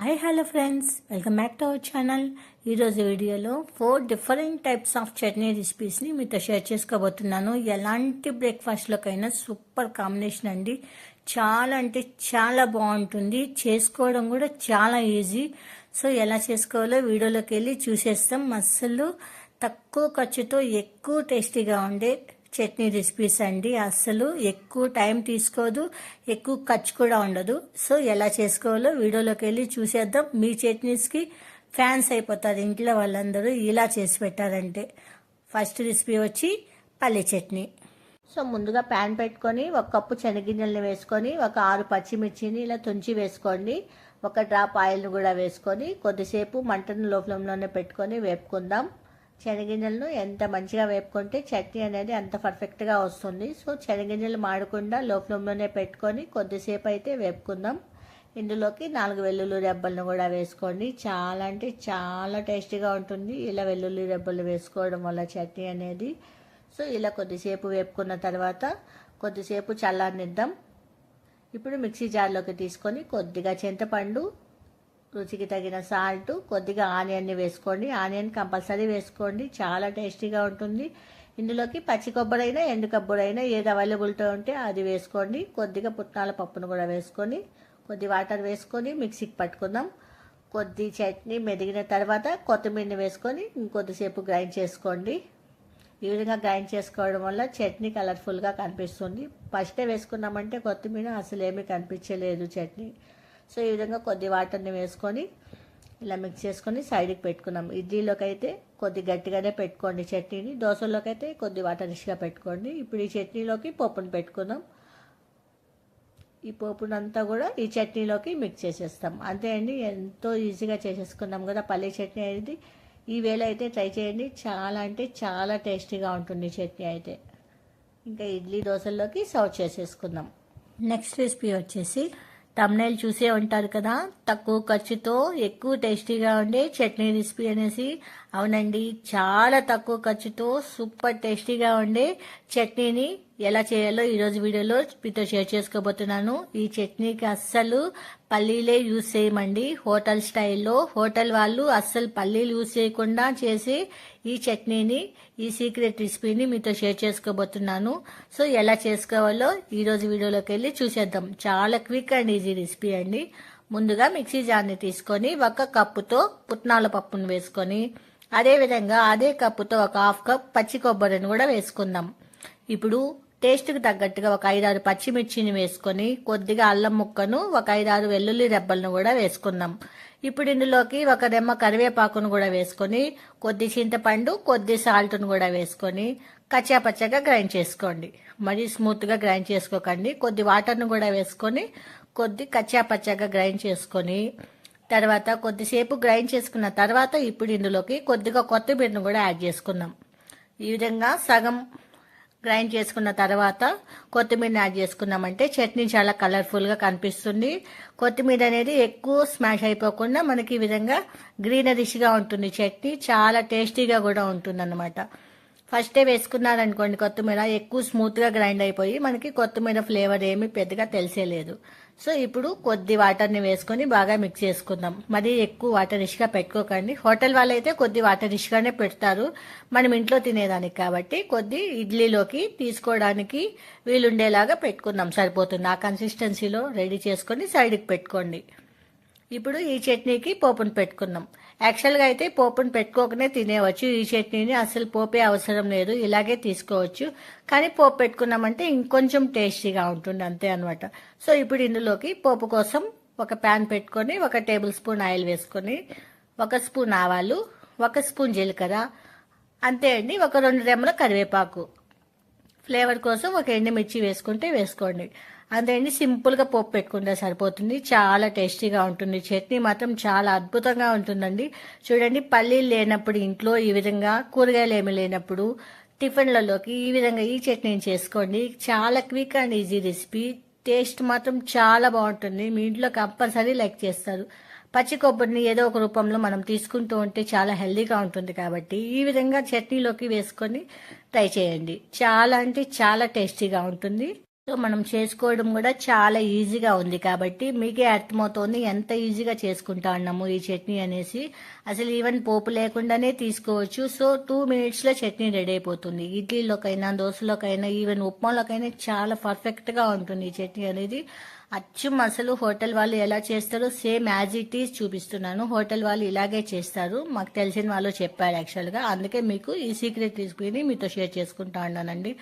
Hi hello friends welcome back to our channel ఈరోజు వీడియోలో four different types of chutney రెసిపీస్ని మీతో share చేసుకోబోతున్నాను. ఎలాంటి బ్రేక్ఫాస్ట్లోకైనా సూపర్ కాంబినేషన్ అండి. చాలా అంటే చాలా బాగుంటుంది. చేసుకోవడం కూడా చాలా ఈజీ సో ఎలా చేసుకోవాలో వీడియోలోకి వెళ్ళి చూసేస్తాం. అస్సలు తక్కువ ఖర్చుతో ఎక్కువ టేస్టీగా ఉండే చట్నీ రెసిపీస్ అండి. అస్సలు ఎక్కువ టైం తీసుకోదు ఎక్కువ ఖర్చు కూడా ఉండదు. సో ఎలా చేసుకోవాలో వీడియోలోకి వెళ్ళి చూసేద్దాం. మీ చట్నీస్కి ఫ్యాన్స్ అయిపోతారు. ఇంట్లో వాళ్ళందరూ ఇలా చేసి పెట్టారంటే. ఫస్ట్ రెసిపీ వచ్చి పల్లె చట్నీ. సో ముందుగా ప్యాన్ పెట్టుకొని ఒక కప్పు శనగింజల్ని వేసుకొని ఒక ఆరు పచ్చిమిర్చిని ఇలా తుంచి వేసుకోండి. ఒక డ్రాప్ ఆయిల్ని కూడా వేసుకొని కొద్దిసేపు మంటను లో ఫ్లేమ్లోనే పెట్టుకొని వేపుకుందాం. శనగింజలను ఎంత మంచిగా వేపుకుంటే చట్నీ అనేది అంత పర్ఫెక్ట్గా వస్తుంది. సో శనగింజలు మాడకుండా లోపలంలోనే పెట్టుకొని కొద్దిసేపు అయితే వేపుకుందాం. ఇందులోకి నాలుగు వెల్లుల్లి రెబ్బలను కూడా వేసుకోండి. చాలా అంటే చాలా టేస్టీగా ఉంటుంది ఇలా వెల్లుల్లి రెబ్బలు వేసుకోవడం వల్ల చట్నీ అనేది. సో ఇలా కొద్దిసేపు వేపుకున్న తర్వాత కొద్దిసేపు చల్లారనిద్దాం. ఇప్పుడు మిక్సీ జార్లోకి తీసుకొని కొద్దిగా చింతపండు రుచికి తగిన సాల్ట్ కొద్దిగా ఆనియన్ని వేసుకోండి. ఆనియన్ కంపల్సరీ వేసుకోండి. చాలా టేస్టీగా ఉంటుంది. ఇందులోకి పచ్చి కొబ్బరి అయినా ఎండు కొబ్బరి అయినా ఏది అవైలబిలిటీ ఉంటే అది వేసుకోండి. కొద్దిగా పుట్నాల పప్పును కూడా వేసుకొని కొద్ది వాటర్ వేసుకొని మిక్సీకి పట్టుకుందాం. కొద్ది చట్నీ మెదిగిన తర్వాత కొత్తిమీరని వేసుకొని ఇంకొద్దిసేపు గ్రైండ్ చేసుకోండి. ఈ విధంగా గ్రైండ్ చేసుకోవడం వల్ల చట్నీ కలర్ఫుల్గా కనిపిస్తుంది. ఫస్టే వేసుకున్నామంటే కొత్తిమీర అసలు ఏమీ కనిపించలేదు చట్నీ. సో ఈ విధంగా కొద్ది వాటర్ని వేసుకొని ఇలా మిక్స్ చేసుకొని సైడ్కి పెట్టుకున్నాం. ఇడ్లీలోకి అయితే కొద్ది గట్టిగానే పెట్టుకోండి చట్నీని. దోశలోకి అయితే కొద్ది వాటర్ రిష్గా పెట్టుకోండి. ఇప్పుడు ఈ చట్నీలోకి పప్పును పెట్టుకుందాం. ఈ పోపునంతా కూడా ఈ చట్నీలోకి మిక్స్ చేసేస్తాం. అంతే అండి ఎంతో ఈజీగా చేసేసుకున్నాం కదా పల్లీ చట్నీ అనేది. ఈ వేళ అయితే ట్రై చేయండి. చాలా అంటే చాలా టేస్టీగా ఉంటుంది చట్నీ అయితే. ఇంకా ఇడ్లీ దోశల్లోకి సర్వ్ చేసేసుకుందాం. నెక్స్ట్ రెసిపీ వచ్చేసి తమ్నైల్ చూసే ఉంటారు కదా. తక్కువ ఖర్చుతో ఎక్కువ టేస్టీగా ఉండే చట్నీ రెసిపీ అనేసి అవునండి చాలా తక్కువ ఖర్చుతో సూపర్ టేస్టీగా ఉండే చట్నీని ఎలా చేయాలో ఈరోజు వీడియోలో మీతో షేర్ చేసుకోబోతున్నాను. ఈ చట్నీకి అస్సలు పల్లీలే యూజ్ చేయమండి. హోటల్ స్టైల్లో హోటల్ వాళ్ళు అస్సలు పల్లీలు యూజ్ చేయకుండా చేసి ఈ చట్నీని ఈ సీక్రెట్ రెసిపీని మీతో షేర్ చేసుకోబోతున్నాను. సో ఎలా చేసుకోవాలో ఈరోజు వీడియోలోకి వెళ్ళి చూసేద్దాం. చాలా క్విక్ అండ్ ఈజీ రెసిపీ అండి. ముందుగా మిక్సీ జార్ని తీసుకొని ఒక కప్పుతో పుట్నాల పప్పును వేసుకొని అదేవిధంగా అదే కప్పుతో ఒక హాఫ్ కప్ పచ్చి కొబ్బరిని కూడా వేసుకుందాం. ఇప్పుడు టేస్ట్కి తగ్గట్టుగా ఒక ఐదారు పచ్చిమిర్చిని వేసుకొని కొద్దిగా అల్లం ముక్కను ఒక ఐదారు వెల్లుల్లి రెబ్బలను కూడా వేసుకుందాం. ఇప్పుడు ఇందులోకి ఒక రెమ్మ కరివేపాకును కూడా వేసుకొని కొద్ది చింతపండు కొద్ది సాల్ట్ను కూడా వేసుకొని కచ్చాపచ్చగా గ్రైండ్ చేసుకోండి. మరీ స్మూత్గా గ్రైండ్ చేసుకోకండి. కొద్ది వాటర్ను కూడా వేసుకొని కొద్ది కచ్చాపచ్చగా గ్రైండ్ చేసుకొని తర్వాత కొద్దిసేపు గ్రైండ్ చేసుకున్న తర్వాత ఇప్పుడు ఇందులోకి కొద్దిగా కొత్తిమీరను కూడా యాడ్ చేసుకుందాం. ఈ విధంగా సగం గ్రైండ్ చేసుకున్న తర్వాత కొత్తిమీరని యాడ్ చేసుకున్నామంటే చట్నీ చాలా కలర్ఫుల్గా కనిపిస్తుంది. కొత్తిమీర అనేది ఎక్కువ స్మాష్ అయిపోకుండా మనకి ఈ విధంగా గ్రీనరిష్గా ఉంటుంది చట్నీ. చాలా టేస్టీగా కూడా ఉంటుంది అన్నమాట ఫస్టే వేసుకున్నారనుకోండి కొత్తిమీర ఎక్కువ స్మూత్గా గ్రైండ్ అయిపోయి మనకి కొత్తిమీర ఫ్లేవర్ ఏమీ పెద్దగా తెలిసేలేదు సో ఇప్పుడు కొద్ది వాటర్ని వేసుకొని బాగా మిక్స్ చేసుకుందాం. మరి ఎక్కువ వాటర్ ఇష్గా పెట్టుకోకండి. హోటల్ వాళ్ళైతే కొద్ది వాటర్ ఇష్గానే పెడతారు. మనం ఇంట్లో తినేదానికి కాబట్టి కొద్ది ఇడ్లీలోకి తీసుకోవడానికి వీలుండేలాగా పెట్టుకుందాం. సరిపోతుంది. ఆ కన్సిస్టెన్సీలో రెడీ చేసుకొని సైడ్కి పెట్టుకోండి. ఇప్పుడు ఈ చట్నీకి పోపును పెట్టుకుందాం. యాక్చువల్గా అయితే పోపును పెట్టుకోకనే తినేవచ్చు ఈ చట్నీని అసలు పోపే అవసరం లేదు. ఇలాగే తీసుకోవచ్చు. కానీ పోపు పెట్టుకున్నామంటే ఇంకొంచెం టేస్టీగా ఉంటుంది అంతే అనమాట సో ఇప్పుడు ఇందులోకి పోపు కోసం ఒక ప్యాన్ పెట్టుకొని ఒక టేబుల్ స్పూన్ ఆయిల్ వేసుకొని ఒక స్పూన్ ఆవాలు ఒక స్పూన్ జీలకర్ర అంతే అండి. ఒక రెండు రెమ్మల కరివేపాకు. ఫ్లేవర్ కోసం ఒక ఎండుమిర్చి వేసుకుంటే వేసుకోండి. అండి సింపుల్గా పోపు పెట్టుకుంటే సరిపోతుంది. చాలా టేస్టీగా ఉంటుంది. చట్నీ మాత్రం చాలా అద్భుతంగా ఉంటుందండి. చూడండి పల్లీలు లేనప్పుడు ఇంట్లో ఈ విధంగా కూరగాయలు ఏమి లేనప్పుడు టిఫిన్లలోకి ఈ విధంగా ఈ చట్నీని చేసుకోండి. చాలా quick and easy recipe. Taste మాత్రం చాలా బాగుంటుంది. మీ ఇంట్లో కంపల్సరీ లైక్ చేస్తారు. పచ్చి కొబ్బరిని ఏదో ఒక రూపంలో మనం తీసుకుంటూ ఉంటే చాలా హెల్దీగా ఉంటుంది కాబట్టి ఈ విధంగా చట్నీలోకి వేసుకొని ట్రై చేయండి. చాలా అంటే చాలా టేస్టీగా ఉంటుంది. సో మనం చేసుకోవడం కూడా చాలా ఈజీగా ఉంది కాబట్టి మీకే అర్థమవుతోంది ఎంత ఈజీగా చేసుకుంటా ఉన్నాము ఈ చట్నీ అనేసి. అసలు ఈవెన్ పోపు లేకుండానే తీసుకోవచ్చు. సో టూ మినిట్స్లో చట్నీ రెడీ అయిపోతుంది. ఇడ్లీలోకైనా దోశలోకైనా ఈవెన్ ఉప్మాలోకైనా చాలా పర్ఫెక్ట్గా ఉంటుంది ఈ చట్నీ అనేది. అచ్చం అసలు హోటల్ వాళ్ళు ఎలా చేస్తారో సేమ్ యాజ్ ఇట్ ఈజ్ చూపిస్తున్నాను. హోటల్ వాళ్ళు ఇలాగే చేస్తారు. మాకు తెలిసిన వాళ్ళు చెప్పారు యాక్చువల్గా. అందుకే మీకు ఈ సీక్రెట్ తీసుకుని మీతో షేర్ చేసుకుంటా ఉన్నానండి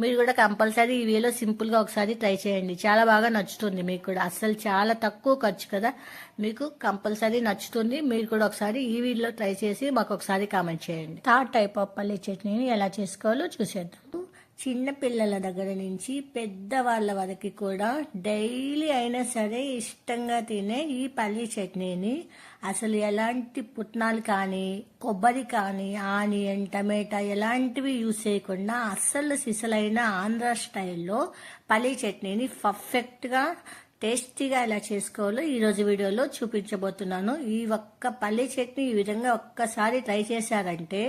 మీరు కూడా కంపల్సరీ ఈ వేలో సింపుల్గా ఒకసారి ట్రై చేయండి. చాలా బాగా నచ్చుతుంది మీకు కూడా. అస్సలు చాలా తక్కువ ఖర్చు కదా. మీకు కంపల్సరీ నచ్చుతుంది. మీరు కూడా ఒకసారి ఈ వీడియోలో ట్రై చేసి మాకు ఒకసారి కామెంట్ చేయండి. థర్డ్ టైప్ ఆఫ్ పల్లీ చట్నీని. ఎలా చేసుకోవాలో చూసేద్దాం. చిన్న పిల్లల దగ్గర నుంచి పెద్దవాళ్ళ వరకు కూడా డైలీ అయినా సరే ఇష్టంగా తినే ఈ పల్లీ చట్నీని అసలు ఎలాంటి పుట్నాలు కానీ కొబ్బరి కానీ ఆనియన్ టమాటా ఎలాంటివి యూస్ చేయకుండా అస్సలు సిసలైన ఆంధ్ర స్టైల్లో పల్లీ చట్నీని పర్ఫెక్ట్గా టేస్టీగా ఎలా చేసుకోవాలో ఈరోజు వీడియోలో చూపించబోతున్నాను. ఈ ఒక్క పల్లీ చట్నీ ఈ విధంగా ఒక్కసారి ట్రై చేశారంటే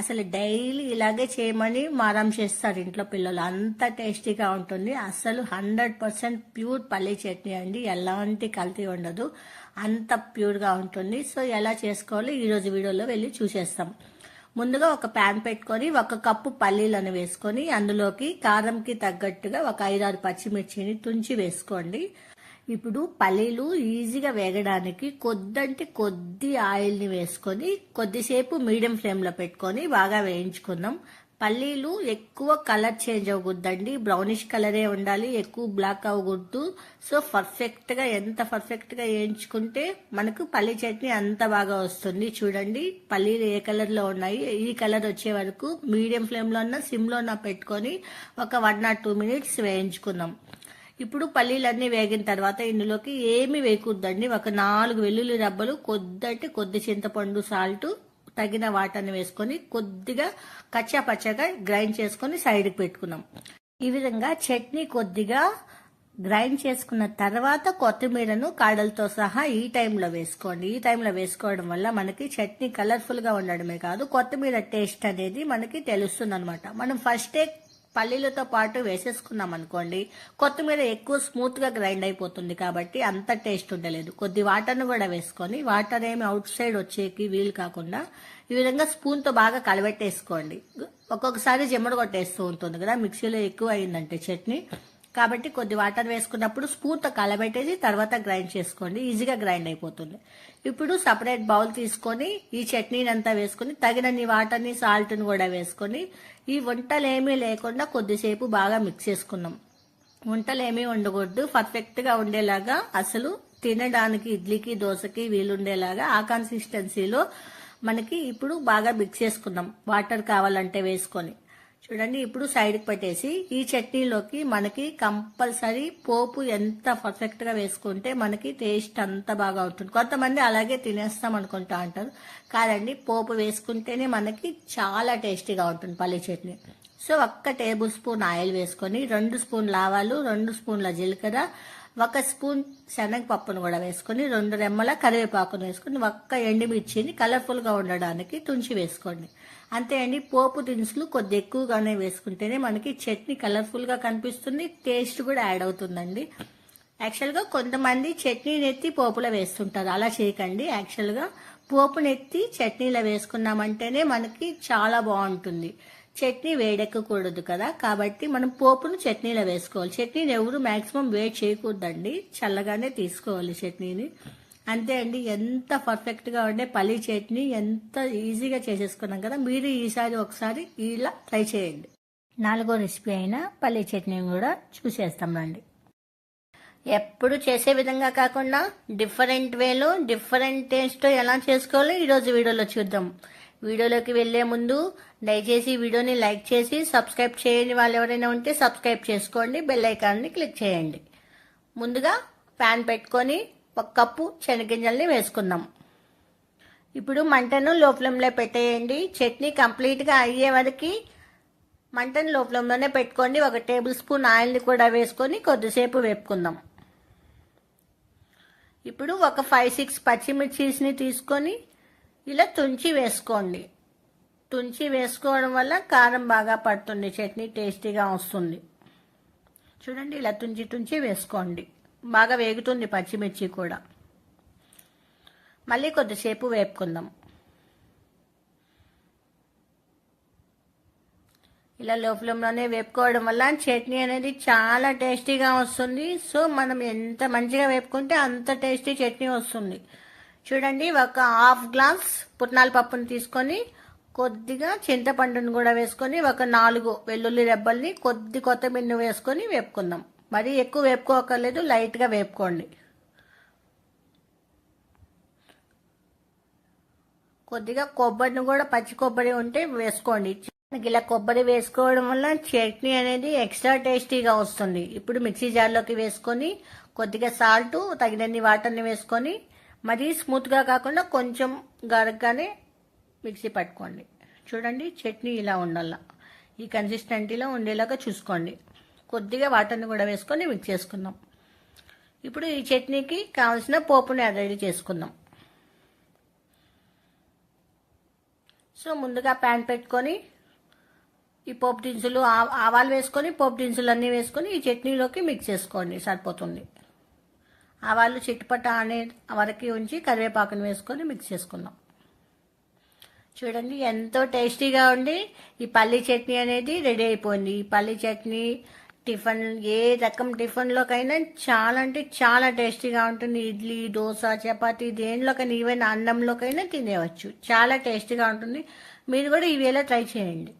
అసలు డైలీ ఇలాగే చేయమని మారం చేస్తారు ఇంట్లో పిల్లలు. అంత టేస్టీగా ఉంటుంది. అసలు హండ్రెడ్ పర్సెంట్ ప్యూర్ పల్లీ చట్నీ అండి. ఎలాంటి కల్తీ ఉండదు. అంత ప్యూర్గా ఉంటుంది. సో ఎలా చేసుకోవాలో ఈరోజు వీడియోలో వెళ్ళి చూసేస్తాం. ముందుగా ఒక ప్యాన్ పెట్టుకొని ఒక కప్పు పల్లీలను వేసుకొని అందులోకి కారంకి తగ్గట్టుగా ఒక ఐదారు పచ్చిమిర్చిని తుంచి వేసుకోండి. ఇప్పుడు పల్లీలు ఈజీగా వేగడానికి కొద్దంటే కొద్ది ఆయిల్ని వేసుకొని కొద్దిసేపు మీడియం ఫ్లేమ్లో పెట్టుకొని బాగా వేయించుకుందాం. పల్లీలు ఎక్కువ కలర్ చేంజ్ అవ్వద్దండి బ్రౌనిష్ కలరే ఉండాలి ఎక్కువ బ్లాక్ అవ్వకూడదు. సో పర్ఫెక్ట్గా ఎంత పర్ఫెక్ట్గా వేయించుకుంటే మనకు పల్లీ చట్నీ అంత బాగా వస్తుంది. చూడండి పల్లీలు ఏ కలర్లో ఉన్నాయి? ఈ కలర్ వచ్చే వరకు మీడియం ఫ్లేమ్లో ఉన్న సిమ్లో ఉన్న పెట్టుకొని ఒక వన్ ఆర్ టూ మినిట్స్ వేయించుకుందాం. ఇప్పుడు పల్లీలన్నీ వేగిన తర్వాత ఇందులోకి ఏమి వేయకూడదండి. ఒక నాలుగు వెల్లుల్లి రబ్బలు కొద్దంటే కొద్ది చింతపండు సాల్ట్ తగిన వాటర్ని వేసుకొని కొద్దిగా కచ్చా పచ్చగా గ్రైండ్ చేసుకొని సైడ్కి పెట్టుకున్నాం. ఈ విధంగా చట్నీ కొద్దిగా గ్రైండ్ చేసుకున్న తర్వాత కొత్తిమీరను కాడలతో సహా ఈ టైంలో వేసుకోండి. ఈ టైంలో వేసుకోవడం వల్ల మనకి చట్నీ కలర్ఫుల్గా ఉండడమే కాదు కొత్తిమీర టేస్ట్ అనేది మనకి తెలుస్తుంది అనమాట మనం ఫస్టే పల్లీలతో పాటు వేసేసుకున్నాం అనుకోండి కొత్తిమీర ఎక్కువ స్మూత్గా గ్రైండ్ అయిపోతుంది కాబట్టి అంత టేస్ట్ ఉండలేదు. కొద్ది వాటర్ను కూడా వేసుకొని వాటర్ ఏమి అవుట్ సైడ్ వచ్చేకి వీలు కాకుండా ఈ విధంగా స్పూన్తో బాగా కలబెట్టేసుకోండి. ఒక్కొక్కసారి జమ్మడు కొట్టేస్తూ ఉంటుంది కదా మిక్సీలో ఎక్కువ అయిందంటే చట్నీ కాబట్టి కొద్ది వాటర్ వేసుకున్నప్పుడు స్పూన్తో కలబెట్టేసి తర్వాత గ్రైండ్ చేసుకోండి. ఈజీగా గ్రైండ్ అయిపోతుంది. ఇప్పుడు సపరేట్ బౌల్ తీసుకొని ఈ చట్నీని అంతా వేసుకొని తగినన్ని వాటర్ని సాల్ట్ని కూడా వేసుకొని ఈ వంటలు ఏమీ లేకుండా కొద్దిసేపు బాగా మిక్స్ చేసుకున్నాం. వంటలు ఏమీ ఉండకూడదు పర్ఫెక్ట్గా ఉండేలాగా అసలు తినడానికి ఇడ్లీకి దోశకి వీలుండేలాగా ఆ కన్సిస్టెన్సీలో మనకి ఇప్పుడు బాగా మిక్స్ చేసుకున్నాం. వాటర్ కావాలంటే వేసుకొని. చూడండి ఇప్పుడు సైడ్కి పెట్టేసి ఈ చట్నీలోకి మనకి కంపల్సరీ పోపు ఎంత పర్ఫెక్ట్గా వేసుకుంటే మనకి టేస్ట్ అంత బాగా ఉంటుంది కొంతమంది అలాగే తినేస్తాం అనుకుంటా అంటారు. కాదండి పోపు వేసుకుంటేనే మనకి చాలా టేస్టీగా ఉంటుంది పల్లి చట్నీ. సో ఒక్క టేబుల్ స్పూన్ ఆయిల్ వేసుకొని రెండు స్పూన్ల ఆవాలు రెండు స్పూన్ల జీలకర్ర ఒక స్పూన్ శనగపప్పును కూడా వేసుకొని రెండు రెమ్మల కరివేపాకును వేసుకొని ఒక్క ఎండుమిర్చిని కలర్ఫుల్గా ఉండడానికి తుంచి వేసుకోండి. అంతే అండి పోపు దినుసులు కొద్ది ఎక్కువగానే వేసుకుంటేనే మనకి చట్నీ కలర్ఫుల్గా కనిపిస్తుంది టేస్ట్ కూడా యాడ్ అవుతుందండి. యాక్చువల్గా కొంతమంది చట్నీని ఎత్తి పోపులో వేస్తుంటారు అలా చేయకండి. యాక్చువల్గా పోపునెత్తి చట్నీలో వేసుకున్నామంటేనే మనకి చాలా బాగుంటుంది. చట్నీ వేడెక్కకూడదు కదా. కాబట్టి మనం పోపును చట్నీలో వేసుకోవాలి. చట్నీని ఎవరు మాక్సిమం వేడి చేయకూడదండి. చల్లగానే తీసుకోవాలి చట్నీని. అంతే అండి. ఎంత పర్ఫెక్ట్గా ఉండే పల్లీ చట్నీ ఎంత ఈజీగా చేసేసుకున్నాం కదా. మీరు ఈసారి ఒకసారి ఇలా ట్రై చేయండి. నాలుగో రెసిపీ అయిన పల్లీ చట్నీ కూడా చూసేస్తాం రండి. ఎప్పుడు చేసే విధంగా కాకుండా డిఫరెంట్ వేలో డిఫరెంట్ టేస్ట్ ఎలా చేసుకోవాలో ఈరోజు వీడియోలో చూద్దాం. వీడియోలోకి వెళ్ళే ముందు దయచేసి వీడియోని లైక్ చేసి సబ్స్క్రైబ్ చేయని వాళ్ళు ఎవరైనా ఉంటే సబ్స్క్రైబ్ చేసుకోండి బెల్ ఐకాన్ని క్లిక్ చేయండి. ముందుగా ప్యాన్ పెట్టుకొని ఒక కప్పు శనగింజల్ని వేసుకుందాం. ఇప్పుడు మంటను లో ఫ్లేమ్లో పెట్టేయండి. చట్నీ కంప్లీట్గా అయ్యే వరకు మంటను లో ఫ్లేమ్లోనే పెట్టుకోండి. ఒక టేబుల్ స్పూన్ ఆయిల్ని కూడా వేసుకొని కొద్దిసేపు వేపుకుందాం. ఇప్పుడు ఒక ఫైవ్ సిక్స్ పచ్చిమిర్చిస్ని తీసుకొని ఇలా తుంచి వేసుకోండి. తుంచి వేసుకోవడం వల్ల కారం బాగా పడుతుంది చట్నీ టేస్టీగా వస్తుంది. చూడండి ఇలా తుంచి తుంచి వేసుకోండి. బాగా వేగుతుంది పచ్చిమిర్చి కూడా. మళ్ళీ కొద్దిసేపు వేపుకుందాం. ఇలా లోపలంలోనే వేపుకోవడం వల్ల చట్నీ అనేది చాలా టేస్టీగా వస్తుంది. సో మనం ఎంత మంచిగా వేపుకుంటే అంత టేస్టీ చట్నీ వస్తుంది. చూడండి ఒక హాఫ్ గ్లాస్ పుట్నాల పప్పును తీసుకొని కొద్దిగా చింతపండును కూడా వేసుకొని ఒక నాలుగు వెల్లుల్లి రెబ్బల్ని కొద్ది కొత్తిమీరను వేసుకొని వేపుకుందాం. మరీ ఎక్కువ వేపుకోకర్లేదు లైట్గా వేపుకోండి. కొద్దిగా కొబ్బరిని కూడా పచ్చి కొబ్బరి ఉంటే వేసుకోండి. మనకి ఇలా కొబ్బరి వేసుకోవడం వల్ల చట్నీ అనేది ఎక్స్ట్రా టేస్టీగా వస్తుంది. ఇప్పుడు మిక్సీ జార్లోకి వేసుకొని కొద్దిగా సాల్ట్ తగినన్ని వాటర్ని వేసుకొని మరీ స్మూత్గా కాకుండా కొంచెం గరగ్గానే మిక్సీ పట్టుకోండి. చూడండి చట్నీ ఇలా ఉండాల? ఈ కన్సిస్టెంటీలో ఉండేలాగా చూసుకోండి. కొద్దిగా వాటర్ని కూడా వేసుకొని మిక్స్ చేసుకుందాం. ఇప్పుడు ఈ చట్నీకి కావాల్సిన పోపుని రెడీ చేసుకుందాం. సో ముందుగా ప్యాన్ పెట్టుకొని ఈ పోపు దినుసులు ఆ- ఆవాలు వేసుకొని పోపు దినుసులు అన్నీ వేసుకొని ఈ చట్నీలోకి మిక్స్ చేసుకోండి. సరిపోతుంది. ఆవాలు చిట్టుపట్ట అనే వరకు ఉంచి కరివేపాకును వేసుకొని మిక్స్ చేసుకుందాం చూడండి ఎంతో టేస్టీగా ఉండి ఈ పల్లి చట్నీ అనేది రెడీ అయిపోయింది. ఈ పల్లి చట్నీ టిఫిన్ ఏ రకం టిఫిన్లోకైనా చాలా అంటే చాలా టేస్టీగా ఉంటుంది. ఇడ్లీ దోశ చపాతి దేనిలోకైనా ఈవెన్ అన్నంలోకైనా తినేవచ్చు చాలా టేస్టీగా ఉంటుంది. మీరు కూడా ఇవి ఎలా ట్రై చేయండి.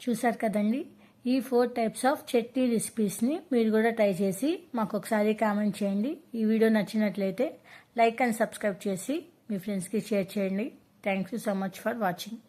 చూసారు కదండి? ఈ ఫోర్ టైప్స్ ఆఫ్ చట్నీ రెసిపీస్ని మీరు కూడా ట్రై చేసి మాకు ఒకసారి కామెంట్ చేయండి. ఈ వీడియో నచ్చినట్లయితే లైక్ అండ్ సబ్స్క్రైబ్ చేసి మీ ఫ్రెండ్స్కి షేర్ చేయండి. Thank you so much for watching